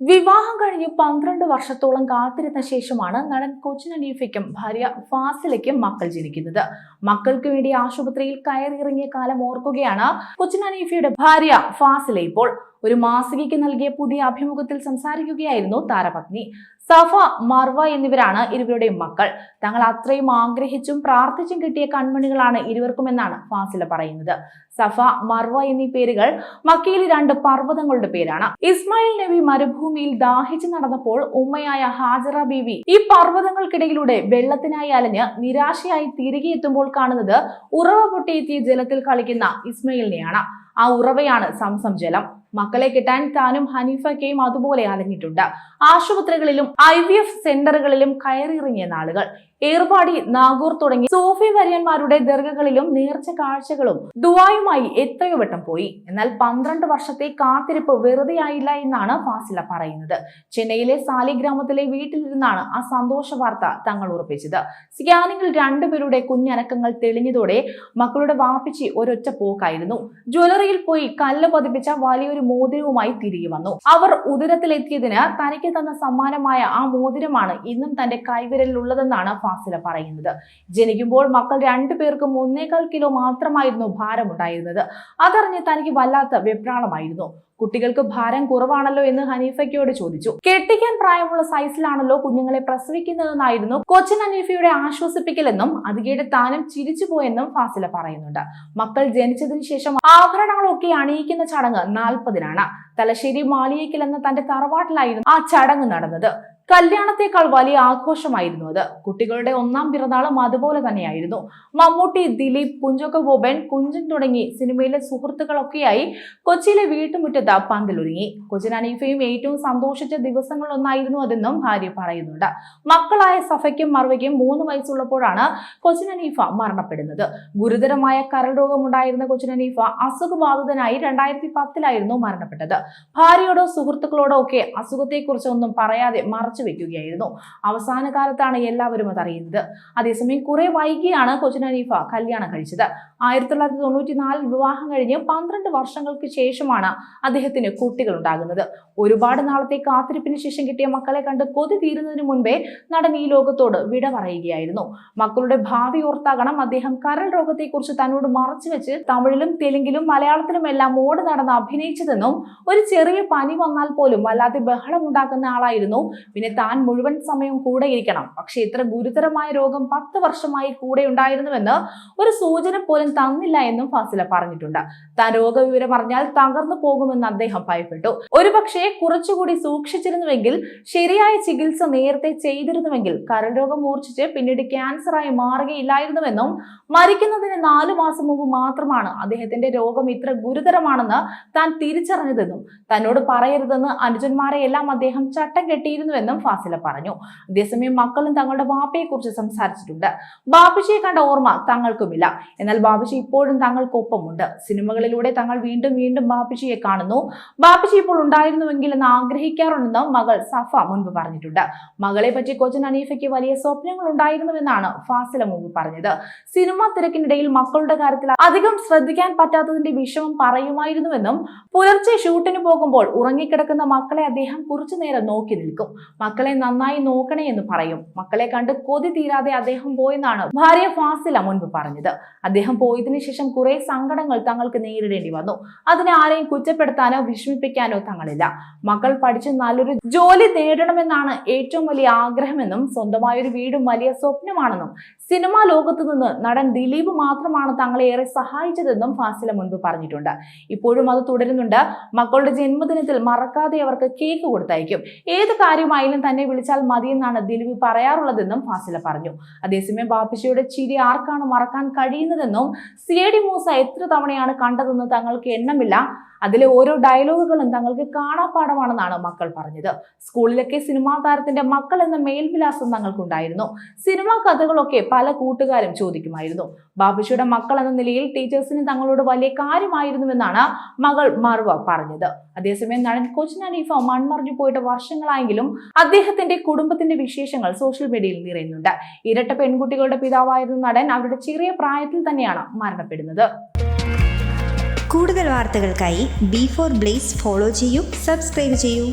വിവാഹം കഴിഞ്ഞ് പന്ത്രണ്ട് വർഷത്തോളം കാത്തിരുന്ന ശേഷമാണ് നടൻ കൊച്ചിൻ അനീഫയ്ക്കും ഭാര്യ ഫാസിലയ്ക്കും മക്കൾ ജനിക്കുന്നത്. മക്കൾക്ക് വേണ്ടി ആശുപത്രിയിൽ കയറിയിറങ്ങിയ കാലം ഓർക്കുകയാണ് കൊച്ചിൻ അനീഫയുടെ ഭാര്യ ഫാസില ഇപ്പോൾ. ഒരു മാസികയ്ക്ക് നൽകിയ പുതിയ അഭിമുഖത്തിൽ സംസാരിക്കുകയായിരുന്നു താരപത്നി. സഫ മർവ എന്നിവരാണ് ഇരുവരുടെയും മക്കൾ. തങ്ങൾ അത്രയും ആഗ്രഹിച്ചും പ്രാർത്ഥിച്ചും കിട്ടിയ കൺമണികളാണ് ഇരുവർക്കുമെന്നാണ് ഫാസില പറയുന്നത്. സഫ മർവ എന്നീ പേരുകൾ മക്കയിലെ രണ്ട് പർവതങ്ങളുടെ പേരാണ്. ഇസ്മായിൽ നബി മരുഭൂമിയിൽ ദാഹിച്ചു നടന്നപ്പോൾ ഉമ്മയായ ഹാജറ ബീവി ഈ പർവതങ്ങൾക്കിടയിലൂടെ വെള്ളത്തിനായി അലഞ്ഞ് നിരാശയായി തിരികെ എത്തുമ്പോൾ കാണുന്നത് ഉറവ പൊട്ടിയെത്തിയ ജലത്തിൽ കളിക്കുന്ന ഇസ്മയിലിനെയാണ്. ആ ഉറവയാണ് സംസം ജലം. മക്കളെ കിട്ടാൻ താനും ഹനീഫയ്ക്കയും അതുപോലെ അലഞ്ഞിട്ടുണ്ട്. ആശുപത്രികളിലും ഐ വി എഫ് സെന്ററുകളിലും കയറിയിറങ്ങിയ നാളുകൾ. ഏർപ്പാടി നാഗൂർ തുടങ്ങി സൂഫി വര്യന്മാരുടെ ദീർഘകളിലും നേർച്ച കാഴ്ചകളും ദുവായുമായി എത്രയോ വട്ടം പോയി. എന്നാൽ പന്ത്രണ്ട് വർഷത്തെ കാത്തിരിപ്പ് വെറുതെയായില്ല എന്നാണ് ഫാസില പറയുന്നത്. ചെന്നൈയിലെ സാലി ഗ്രാമത്തിലെ വീട്ടിലിരുന്നാണ് ആ സന്തോഷ വാർത്ത തങ്ങൾ ഉറപ്പിച്ചത്. സ്കാനിങ്ങിൽ രണ്ടുപേരുടെ കുഞ്ഞനക്കങ്ങൾ തെളിഞ്ഞതോടെ മക്കളുടെ വാപ്പിച്ചി ഒരൊറ്റ പോക്കായിരുന്നു. ജ്വല്ലറിയിൽ പോയി കല്ല് പതിപ്പിച്ച വലിയൊരു മോതിരവുമായി തിരികെ വന്നു. അവർ ഉദരത്തിലെത്തിയതിന് തനിക്ക് തന്ന സമ്മാനമായ ആ മോതിരമാണ് ഇന്നും തന്റെ കൈവിരലിലുള്ളതെന്നാണ് ഫാസില പറയുന്നത്. ജനിക്കുമ്പോൾ മക്കൾ രണ്ടു പേർക്കും ഒന്നേകാൽ കിലോ മാത്രമായിരുന്നു ഭാരമുണ്ടായിരുന്നത്. അതറിഞ്ഞ് തനിക്ക് വല്ലാത്ത വെപ്രാളമായിരുന്നു. കുട്ടികൾക്ക് ഭാരം കുറവാണല്ലോ എന്ന് ഹനീഫയ്ക്കോട് ചോദിച്ചു. കെട്ടിക്കാൻ പ്രായമുള്ള സൈസിലാണല്ലോ കുഞ്ഞുങ്ങളെ പ്രസവിക്കുന്നതെന്നായിരുന്നു കൊച്ചിൻ ഹനീഫയുടെ ആശ്വസിപ്പിക്കലെന്നും അതികയുടെ താനും ചിരിച്ചുപോയെന്നും ഫാസില പറയുന്നുണ്ട്. മക്കൾ ജനിച്ചതിന് ശേഷം ആഭരണങ്ങളൊക്കെ അണിയിക്കുന്ന ചടങ്ങ് നാൽപ്പതിനാണ്. തലശ്ശേരി മാളിയേക്കൽ എന്ന തന്റെ തറവാട്ടിലായിരുന്നു ആ ചടങ്ങ് നടന്നത്. കല്യാണത്തെക്കാൾ വലിയ ആഘോഷമായിരുന്നു അത്. കുട്ടികളുടെ ഒന്നാം പിറന്നാളും അതുപോലെ തന്നെയായിരുന്നു. മമ്മൂട്ടി ദിലീപ് കുഞ്ചൊക്ക ബോബൻ കുഞ്ചൻ തുടങ്ങി സിനിമയിലെ സുഹൃത്തുക്കളൊക്കെയായി കൊച്ചിയിലെ വീട്ടുമുറ്റത്ത് പന്തലൊരുങ്ങി കൊച്ചിൻ അനീഫയും ഏറ്റവും സന്തോഷിച്ച ദിവസങ്ങളൊന്നായിരുന്നു അതെന്നും ഭാര്യ പറയുന്നുണ്ട്. മക്കളായ സഫയ്ക്കും മർവയ്ക്കും മൂന്ന് വയസ്സുള്ളപ്പോഴാണ് കൊച്ചിൻ അനീഫ മരണപ്പെടുന്നത്. ഗുരുതരമായ കരൾ രോഗമുണ്ടായിരുന്ന കൊച്ചിൻ അനീഫ അസുഖബാധിതനായി രണ്ടായിരത്തി പത്തിലായിരുന്നു മരണപ്പെട്ടത്. ഭാര്യയോടോ സുഹൃത്തുക്കളോടോ ഒക്കെ അസുഖത്തെക്കുറിച്ച് ഒന്നും പറയാതെ മറച്ചു വെക്കുകയായിരുന്നു. അവസാന കാലത്താണ് എല്ലാവരും അത് അറിയുന്നത്. അതേസമയം കുറെ വൈകിയാണ് കൊച്ചിൻ ഹനീഫ കല്യാണം കഴിച്ചത്. ആയിരത്തി തൊള്ളായിരത്തി തൊണ്ണൂറ്റി നാലിൽ വിവാഹം കഴിഞ്ഞ് പന്ത്രണ്ട് വർഷങ്ങൾക്ക് ശേഷമാണ് അദ്ദേഹത്തിന് കുട്ടികൾ ഉണ്ടാകുന്നത് ഒരുപാട് നാളത്തെ കാത്തിരിപ്പിന് ശേഷം കിട്ടിയ മക്കളെ കണ്ട് കൊതി തീരുന്നതിന് മുൻപേ നടൻ ഈ ലോകത്തോട് വിട പറയുകയായിരുന്നു. മക്കളുടെ ഭാവി ഓർത്താകണം അദ്ദേഹം കരൾ രോഗത്തെക്കുറിച്ച് തന്നോട് മറച്ചു വെച്ച് തമിഴിലും തെലുങ്കിലും മലയാളത്തിലും എല്ലാം ഓടി നടന്ന് അഭിനയിച്ചതെന്നും ഒരു ചെറിയ പനി വന്നാൽ പോലും വല്ലാതെ ബഹളം ഉണ്ടാക്കുന്ന ആളായിരുന്നു പിന്നെ താൻ മുഴുവൻ സമയം കൂടെ ഇരിക്കണം. പക്ഷെ ഇത്ര ഗുരുതരമായ രോഗം പത്ത് വർഷമായി കൂടെ ഉണ്ടായിരുന്നുവെന്ന് ഒരു സൂചന പോലും തന്നില്ല എന്നും ഫാസില പറഞ്ഞിട്ടുണ്ട്. താൻ രോഗവിവരം അറിഞ്ഞാൽ തകർന്നു പോകുമെന്ന് അദ്ദേഹം ഭയപ്പെട്ടു. ഒരുപക്ഷെ കുറച്ചുകൂടി സൂക്ഷിച്ചിരുന്നുവെങ്കിൽ ശരിയായ ചികിത്സ നേരത്തെ ചെയ്തിരുന്നുവെങ്കിൽ കരൾ രോഗം മൂർച്ഛിച്ച് പിന്നീട് ക്യാൻസറായി മാറുകയില്ലായിരുന്നുവെന്നും മരിക്കുന്നതിന് നാലു മാസം മുമ്പ് മാത്രമാണ് അദ്ദേഹത്തിന്റെ രോഗം ഇത്ര ഗുരുതരമാണെന്ന് താൻ തിരിച്ചറിഞ്ഞതെന്നും തന്നോട് പറയരുതെന്ന് അനുജന്മാരെയെല്ലാം അദ്ദേഹം ചട്ടം കെട്ടിയിരുന്നുവെന്നും ഫാസില പറഞ്ഞു. അതേസമയം മക്കളും തങ്ങളുടെ ബാപ്പയെക്കുറിച്ച് സംസാരിച്ചിട്ടുണ്ട്. ബാബുജിയെ കണ്ട ഓർമ്മ തങ്ങൾക്കുമില്ല. എന്നാൽ ബാബുജി ഇപ്പോഴും തങ്ങൾക്കൊപ്പമുണ്ട്. സിനിമകളിലൂടെ തങ്ങൾ വീണ്ടും വീണ്ടും ബാബുജിയെ കാണുന്നു. ബാബുജി ഇപ്പോൾ ഉണ്ടായിരുന്നുവെങ്കിൽ എന്ന് ആഗ്രഹിക്കാറുണ്ടെന്ന് മകൾ സഫ മുൻപ് പറഞ്ഞിട്ടുണ്ട്. മകളെ പറ്റി കൊച്ചൻ അനീഫയ്ക്ക് വലിയ സ്വപ്നങ്ങൾ ഉണ്ടായിരുന്നുവെന്നാണ് ഫാസില മുമ്പ് പറഞ്ഞത്. സിനിമ തിരക്കിനിടയിൽ മക്കളുടെ കാര്യത്തിൽ അധികം ശ്രദ്ധിക്കാൻ പറ്റാത്തതിന്റെ വിഷമം പറയുമായിരുന്നുവെന്നും പുലർച്ചെ ഷൂട്ടിന് പോകുമ്പോൾ ഉറങ്ങിക്കിടക്കുന്ന മക്കളെ അദ്ദേഹം കുറച്ചു നേരം നോക്കി നിൽക്കും. മക്കളെ നന്നായി നോക്കണേ എന്ന് പറയും. മക്കളെ കണ്ട് കൊതി തീരാതെ അദ്ദേഹം പോയെന്നാണ് ഭാര്യ ഫാസില മുൻപ് പറഞ്ഞത്. അദ്ദേഹം പോയതിനു ശേഷം കുറെ സങ്കടങ്ങൾ തങ്ങൾക്ക് നേരിടേണ്ടി വന്നു. അതിനെ ആരെയും കുറ്റപ്പെടുത്താനോ വിഷമിപ്പിക്കാനോ തങ്ങളില്ല. മക്കൾ പഠിച്ച് നല്ലൊരു ജോലി നേടണമെന്നാണ് ഏറ്റവും വലിയ ആഗ്രഹമെന്നും സ്വന്തമായൊരു വീടും വലിയ സ്വപ്നമാണെന്നും സിനിമാ ലോകത്തു നിന്ന് നടൻ ദിലീപ് മാത്രമാണ് തങ്ങളെ ഏറെ സഹായിച്ചതെന്നും ഫാസില മുൻപ് പറഞ്ഞിട്ടുണ്ട്. ഇപ്പോഴും അത് തുടരുന്നുണ്ട്. മക്കളുടെ ജന്മദിനത്തിൽ മറക്കാതെ അവർക്ക് കേക്ക് കൊടുത്തയക്കും. ഏത് കാര്യമായാലും തന്നെ വിളിച്ചാൽ മതിയെന്നാണ് ദിലീപ് പറയാറുള്ളതെന്നും ഫാസില പറഞ്ഞു. അതേസമയം ബാപ്പിശയുടെ ചിരി ആർക്കാണ് മറക്കാൻ കഴിയുന്നതെന്നും സി എ ഡി മൂസ എത്ര തവണയാണ് കണ്ടതെന്ന് തങ്ങൾക്ക് എണ്ണമില്ല. അതിലെ ഓരോ ഡയലോഗുകളും തങ്ങൾക്ക് കാണാപ്പാടമാണെന്നാണ് മക്കൾ പറഞ്ഞത്. സ്കൂളിലൊക്കെ സിനിമാ താരത്തിന്റെ മക്കൾ എന്ന മേൽവിലാസം തങ്ങൾക്കുണ്ടായിരുന്നു. സിനിമാ കഥകളൊക്കെ പല കൂട്ടുകാരും ചോദിക്കുമായിരുന്നു. ബാബുഷിയുടെ മക്കൾ എന്ന നിലയിൽ ടീച്ചേഴ്സിന് തങ്ങളോട് വലിയ കാര്യമായിരുന്നുവെന്നാണ് മകൾ മറുവ പറഞ്ഞത്. അതേസമയം നടൻ കൊച്ചിൻ അനീഫ മൺമറിഞ്ഞു പോയിട്ട് വർഷങ്ങളായെങ്കിലും അദ്ദേഹത്തിന്റെ കുടുംബത്തിന്റെ വിശേഷങ്ങൾ സോഷ്യൽ മീഡിയയിൽ നിറയുന്നുണ്ട്. ഇരട്ട പെൺകുട്ടികളുടെ പിതാവായിരുന്ന നടൻ അവരുടെ ചെറിയ പ്രായത്തിൽ തന്നെയാണ് മരണപ്പെടുന്നത്. കൂടുതൽ വാർത്തകൾക്കായി ബി ഫോർ ബ്ലേസ് ഫോളോ ചെയ്യൂ സബ്സ്ക്രൈബ് ചെയ്യൂ.